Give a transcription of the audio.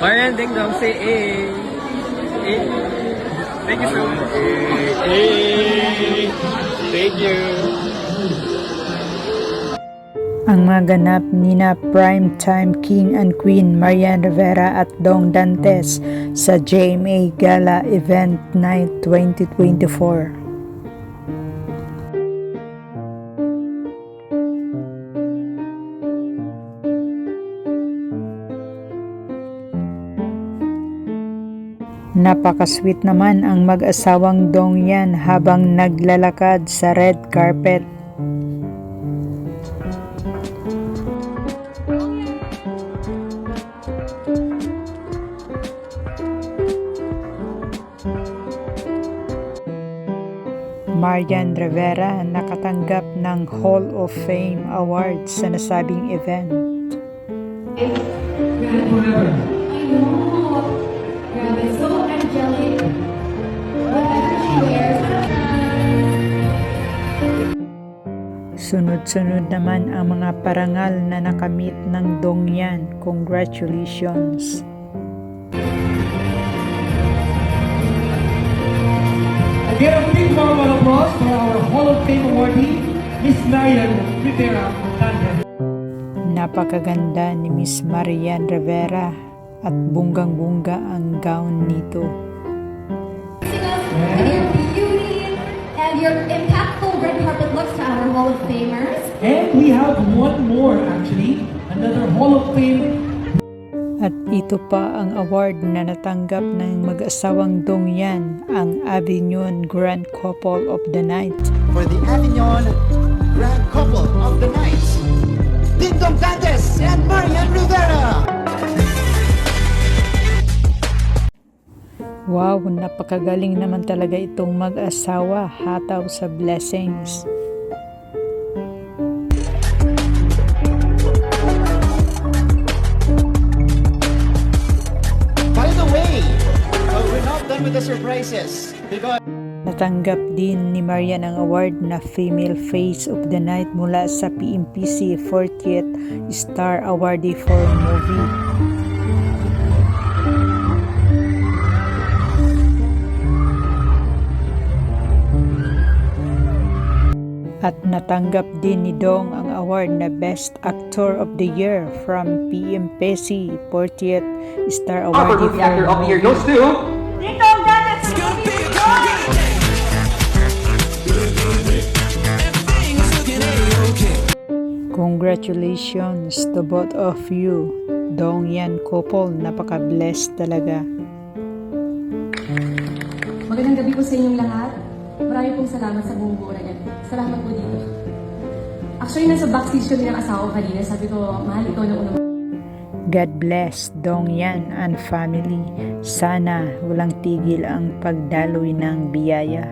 Marian Ding Dong, say A. A. Thank you so much. A. Thank you. Ang mga ganap nina primetime king and queen Marian Rivera at Dong Dantes sa JMA Gala Event Night 2024. Napakasweet naman ang mag-asawang Dong yan habang naglalakad sa red carpet. Marian Rivera nakatanggap ng Hall of Fame Award sa nasabing event. I know. Grabe, so angelic. Whatever she wears. Sunod-sunod naman ang mga parangal na nakamit ng Dongyan. Congratulations! Again, a big round of applause for our Hall of Fame awardee, Miss Marian Rivera Hernandez. Napakaganda ni Miss Marian Rivera at bunggang-bungga ang gown nito. And your beauty and your impactful red carpet looks to our Hall of Famers. And we have one more actually, another Hall of Fame At ito pa ang award na natanggap ng mag-asawang Dongyan, ang Avignon Grand Couple of the Night. for the Avignon Grand Couple of the Night, Ding Dong Dantes and Marian Rivera. Wow, napakagaling naman talaga itong mag-asawa hataw sa blessings. By the way, uh, we're not done with the surprises because Natanggap din ni Marian ang award na Female Face of the Night mula sa PMPC 40th Star Awardee for Movie. At natanggap din ni Dong ang award na Best Actor of the Year from PMPC 40th Star Upper Awardee Movie Actor of the Year goes to... Congratulations to both of you. Dong Yan couple, napaka-blessed talaga. Magandang gabi po sa inyong lahat. Marami pong salamat sa buong buo na yan. Salamat po dito. Actually, nasa backstage kami ng asawa ko kanina. Sabi ko, mahal ikaw na unang God bless Dong Yan and family. Sana walang tigil ang pagdaloy ng biyaya.